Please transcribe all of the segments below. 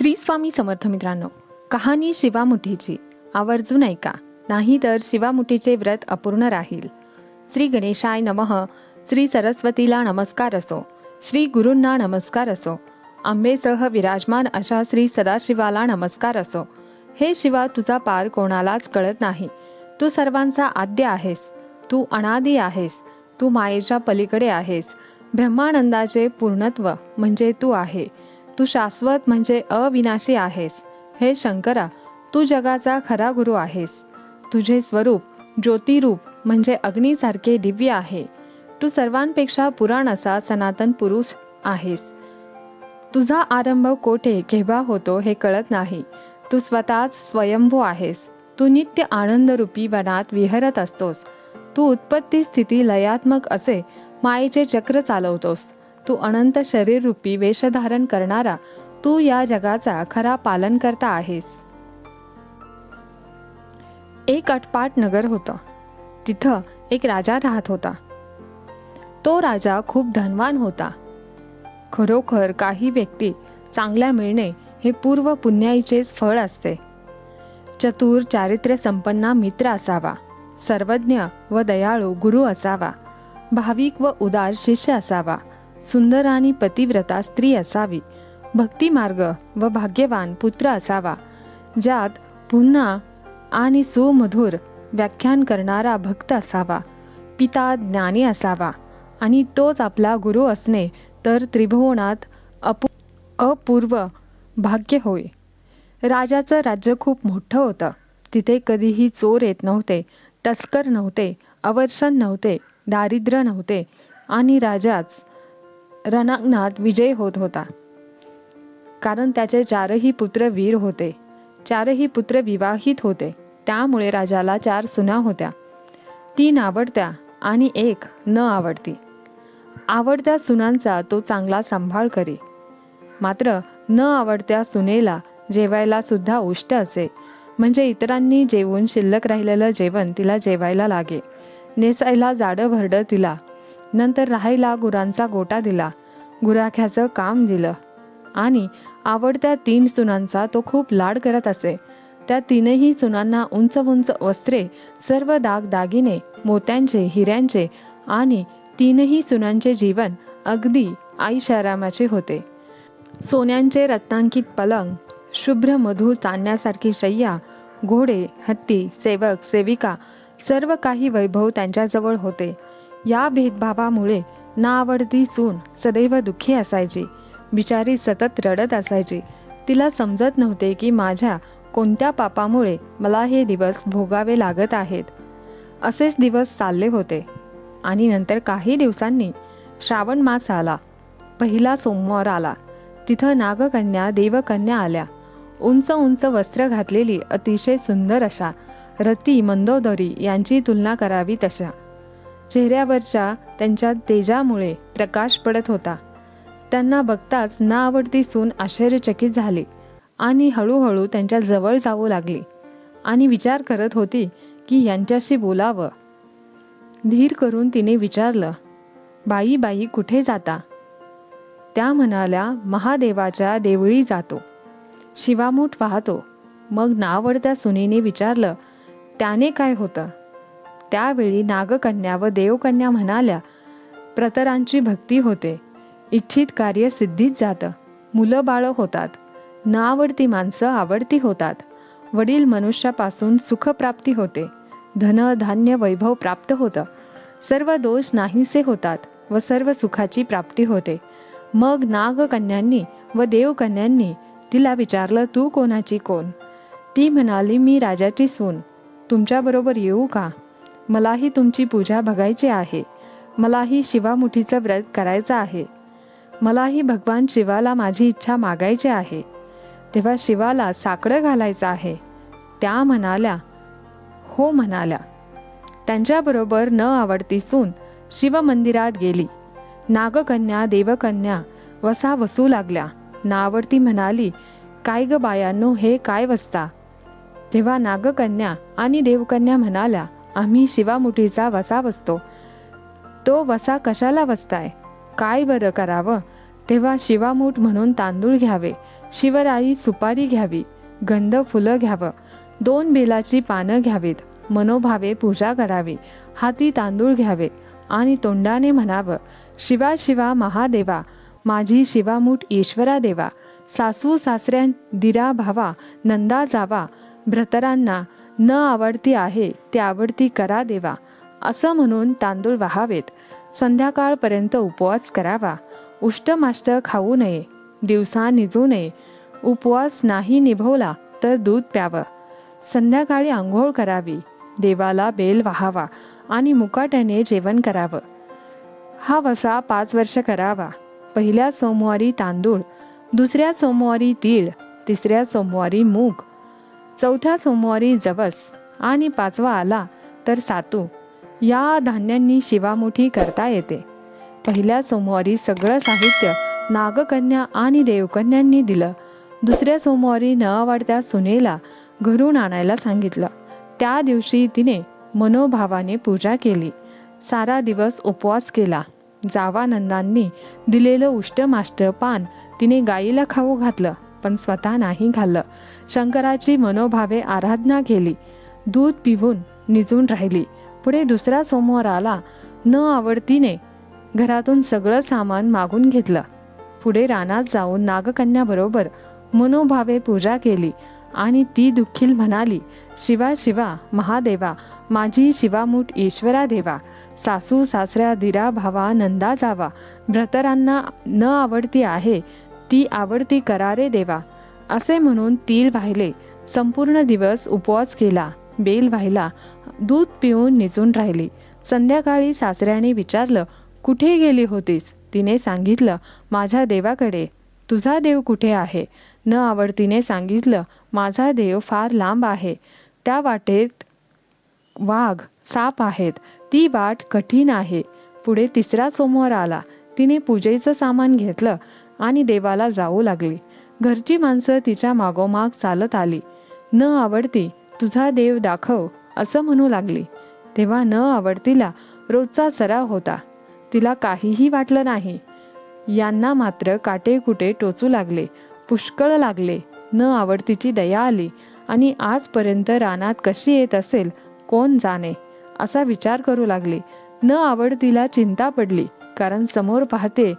श्री स्वामी समर्थ मित्रांनो कहाणी शिवामुठीची आवर्जून ऐका. नाही तर शिवामुठीचे व्रत अपूर्ण राहील. श्री गणेशाय नमः. श्री सरस्वतीला नमस्कार असो. श्री गुरूंना नमस्कार असो. आंबेसह विराजमान अशा श्री सदाशिवाला नमस्कार असो. हे शिवा तुझा पार कोणालाच कळत नाही. तू सर्वांचा आद्य आहेस. तू अनादी आहेस. तू मायेच्या पलीकडे आहेस. ब्रह्मानंदाचे पूर्णत्व म्हणजे तू आहे. तू शाश्वत म्हणजे अविनाशी आहेस. हे शंकरा तू जगाचा खरा गुरु आहेस. तुझे स्वरूप ज्योतिरूप म्हणजे अग्नीसारखे दिव्य आहे. तू सर्वांपेक्षा पुराण असा सनातन पुरुष आहेस. तुझा आरंभ कोठे केव्हा होतो हे कळत नाही. तू स्वतःच स्वयंभू आहेस. तू नित्य आनंदरूपी वनात विहरत असतोस. तू उत्पत्ती स्थिती लयात्मक असे मायेचे चक्र चालवतोस. तू अनंत शरीररूपी वेशधारण करणारा तू या जगाचा खरा पालन करता आहेस. एक अटपाट नगर होतं. तिथं एक राजा राहत होता. तो राजा खूप धनवान होता. खरोखर काही व्यक्ती चांगल्या मिळणे हे पूर्व पुण्याईचेच फळ असते. चतुर चारित्र्य संपन्ना मित्र असावा. सर्वज्ञ व दयाळू गुरु असावा. भाविक व उदार शिष्य असावा. सुंदर आणि पतिव्रता स्त्री असावी. भक्तिमार्ग व भाग्यवान पुत्र असावा ज्यात पुन्हा आणि सुमधुर व्याख्यान करणारा भक्त असावा पिता ज्ञानी असावा आणि तोच आपला गुरु असणे तर त्रिभुवनात अपू अपूर्व भाग्य होय. राजाचं राज्य खूप मोठं होतं. तिथे कधीही चोर येत नव्हते तस्कर नव्हते अवर्षण नव्हते दारिद्र्य नव्हते आणि राजाच रणांगणात विजय होत होता. कारण त्याचे चारही पुत्र वीर होते. चारही पुत्र विवाहित होते. त्यामुळे राजाला चार सुना होत्या. तीन आवडत्या आणि एक न आवडती. आवडत्या सुनांचा तो चांगला सांभाळ करी. मात्र न आवडत्या सुनेला जेवायला सुद्धा उष्ट असे. म्हणजे इतरांनी जेवून शिल्लक राहिलेलं जेवण तिला जेवायला लागे. नेसायला जाडं भरडं तिला नंतर राहायला गुरांचा गोटा दिला. गुराख्याचं काम दिलं. आणि आवडत्या तीन सुनांचा तो खूप लाड करत असे. त्या तीनही सुनांना उंच उंच वस्त्रे सर्व दाग दागिने मोत्यांचे हिऱ्यांचे आणि तीनही सुनांचे जीवन अगदी आईशारामाचे होते. सोन्यांचे रत्नांकित पलंग शुभ्र मधुर चांदण्यासारखी शय्या घोडे हत्ती सेवक सेविका सर्व काही वैभव त्यांच्याजवळ होते. या भेदभावामुळे ना आवडती सून सदैव दुःखी असायची. बिचारी सतत रडत असायची. तिला समजत नव्हते की माझ्या कोणत्या पापामुळे मला हे दिवस भोगावे लागत आहेत. असेच दिवस चालले होते. आणि नंतर काही दिवसांनी श्रावण मास आला. पहिला सोमवार आला. तिथं नागकन्या देवकन्या आल्या. उंच उंच वस्त्र घातलेली अतिशय सुंदर अशा रती मंदोदरी यांची तुलना करावी तशा. चेहऱ्यावरच्या त्यांच्या तेजामुळे प्रकाश पडत होता. त्यांना बघताच ना आवडती सून आश्चर्यचकित झाली आणि हळूहळू त्यांच्या जवळ जाऊ लागली आणि विचार करत होती की यांच्याशी बोलावं. धीर करून तिने विचारलं बाई बाई कुठे जाता? त्या म्हणाल्या महादेवाच्या देवळी जातो. शिवामूठ पाहतो मग नावडत्या सुनीने विचारलं त्याने काय होतं? त्यावेळी नागकन्या व देवकन्या म्हणाल्या प्रतरांची भक्ती होते. इच्छित कार्य सिद्धीत जातं. मुलं बाळं होतात. न आवडती माणसं आवडती होतात. वडील मनुष्यापासून सुखप्राप्ती होते. धन धान्य वैभव प्राप्त होतं. सर्व दोष नाहीसे होतात व सर्व सुखाची प्राप्ती होते. मग नागकन्यांनी व देवकन्यांनी तिला विचारलं तू कोणाची कोण? ती म्हणाली मी राजाची सून. तुमच्याबरोबर येऊ का? मलाही तुमची पूजा बघायची आहे. मलाही शिवामुठीचं व्रत करायचं आहे. मलाही भगवान शिवाला माझी इच्छा मागायची आहे. तेव्हा शिवाला साकडं घालायचं आहे. त्या म्हणाल्या हो म्हणाल्या. त्यांच्याबरोबर न आवडती सून शिवमंदिरात गेली. नागकन्या देवकन्या वसा वसू लागल्या. नावडती म्हणाली काय ग बायांनो हे काय वसता? तेव्हा नागकन्या आणि देवकन्या म्हणाल्या आम्ही शिवामुठीचा वसा बसतो. तो वसा कशाला बसताय? काय बरं करावं? तेव्हा शिवामूठ म्हणून तांदूळ घ्यावे शिवराई सुपारी घ्यावी गंध फुलं घ्यावं दोन बेलाची पानं घ्यावीत मनोभावे पूजा करावी हाती तांदूळ घ्यावे आणि तोंडाने म्हणावं शिवा शिवा महादेवा माझी शिवामूठ ईश्वरा देवा सासू सासऱ्यां दिरा भावा नंदा जावा भ्रतरांना न आवडती आहे ते आवडती करा देवा असं म्हणून तांदूळ वाहावेत. संध्याकाळपर्यंत उपवास करावा. उष्टमाष्ट खाऊ नये दिवसा निजू नये. उपवास नाही निभवला तर दूध प्यावं. संध्याकाळी आंघोळ करावी. देवाला बेल वाहावा आणि मुकाट्याने जेवण करावं. हा वसा पाच वर्ष करावा. पहिल्या सोमवारी तांदूळ दुसऱ्या सोमवारी तीळ तिसऱ्या सोमवारी मूग चौथ्या सोमवारी जवस आणि पाचवा आला तर सातू या धान्यांनी शिवामुठी करता येते. पहिल्या सोमवारी सगळं साहित्य नागकन्या आणि देवकन्यांनी दिलं. दुसऱ्या सोमवारी न आवडत्या सुनेला घरून आणायला सांगितलं. त्या दिवशी तिने मनोभावाने पूजा केली. सारा दिवस उपवास केला. जावानंदांनी दिलेलं उष्टमाष्ट पान तिने गाईला खाऊ घातलं. पण स्वतः नाही खाल्लं. शंकराची मनोभावे आराधना केली. दूध पिऊन निजून राहिली. पुढे दुसरा सोमवार आला. न आवडतीने घरातून सगळं सामान मागून घेतलं. पुढे रानात जाऊन नागकन्याबरोबर मनोभावे पूजा केली आणि ती दुःखील म्हणाली शिवा शिवा महादेवा माझी शिवामूठ ईश्वरा देवा सासू सासऱ्या दिरा भावा नंदा जावा भ्रतरांना न आवडती आहे ती आवडती करारे देवा. असे म्हणून तीळ वाहिले. संपूर्ण दिवस उपवास केला. बेल वाहिला. दूध पिऊन निजून राहिली. संध्याकाळी सासऱ्याने विचारलं कुठे गेली होतीस? तिने सांगितलं माझ्या देवाकडे. तुझा देव कुठे आहे? न आवडतीने सांगितलं माझा देव फार लांब आहे. त्या वाटेत वाघ साप आहेत. ती वाट कठीण आहे. पुढे तिसरा सोमवार आला. तिने पूजेचं सामान घेतलं. आणि देवाला जाऊ लागली. घरची माणसं तिच्या मागोमाग चालत आली. न आवडती तुझा देव दाखव असं म्हणू लागली. तेव्हा न आवडतीला रोजचा सराव होता. तिला काहीही वाटलं नाही. यांना मात्र काटे कुटे टोचू लागले. पुष्कळ लागले. न आवडतीची दया आली. आणि आजपर्यंत रानात कशी येत असेल कोण जाणे? असा विचार करू लागली. न आवडतीला चिंता पडली. कारण समोर पाहते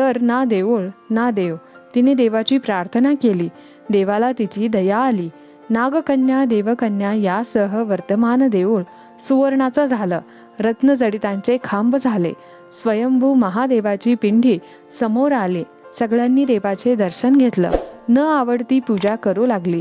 तर ना देऊळ ना देव. तिने देवाची प्रार्थना केली. देवाला तिची दया आली. नागकन्या देवकन्या यासह वर्तमान देऊळ सुवर्णाचं झालं. रत्नजडितांचे खांब झाले. स्वयंभू महादेवाची पिंडी समोर आले. सगळ्यांनी देवाचे दर्शन घेतलं. न आवडती पूजा करू लागली.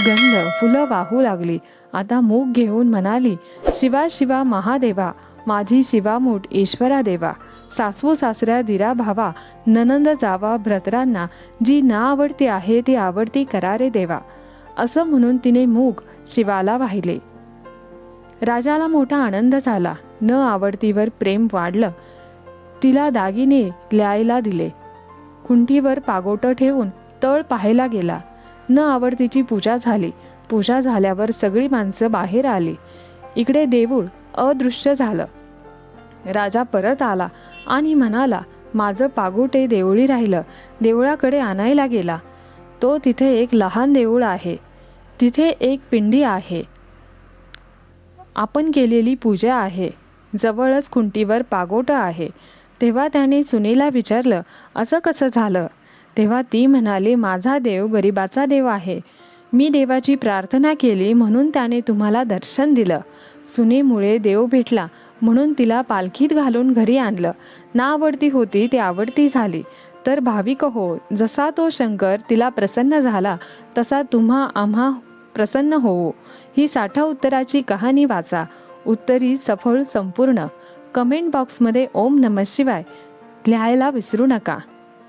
गंध फुलं वाहू लागली. आता मूग घेऊन म्हणाली शिवा शिवा महादेवा. माझी शिवामूठ ईश्वरा देवा सासू सासऱ्या दिरा भावा ननंद जावा भ्रतरांना जी ना आवडती आहे ती आवडती करारे देवा. असं म्हणून तिने मूग शिवाला वाहिले. राजाला मोठा आनंद झाला. न आवडतीवर प्रेम वाढलं. तिला दागिने ल्यायला दिले. कुंठीवर पागोटं ठेवून तळ पाहायला गेला. न आवडतीची पूजा झाली. पूजा झाल्यावर सगळी माणसं बाहेर आली. इकडे देऊळ अदृश्य झालं. राजा परत आला. आणि म्हणाला माझं पागोटे देवळी राहिलं. देवळाकडे आणायला गेला. तो तिथे एक लहान देऊळ आहे. तिथे एक पिंडी आहे. आपण केलेली पूजा आहे. जवळच खुंटीवर पागोटं आहे. तेव्हा त्याने सुनेला विचारलं असं कसं झालं? तेव्हा ती म्हणाली माझा देव गरिबाचा देव आहे. मी देवाची प्रार्थना केली म्हणून त्याने तुम्हाला दर्शन दिलं. सुनेमुळे देव भेटला. म्हणून तिला पालखीत घालून घरी आणलं. ना आवडती होती ती आवडती झाली. तर भाविक हो जसा तो शंकर तिला प्रसन्न झाला तसा तुम्हा आम्हा प्रसन्न होवो. ही साठा उत्तराची कहाणी वाचा. उत्तरी सफळ संपूर्ण. कमेंट बॉक्समध्ये ओम नम शिवाय लिहायला विसरू नका.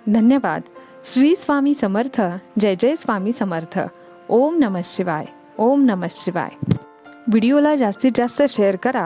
धन्यवाद. श्री स्वामी समर्थ. जय जय स्वामी समर्थ. ओम नम शिवाय. ओम नम शिवाय. व्हिडिओला जास्तीत जास्त शेअर करा.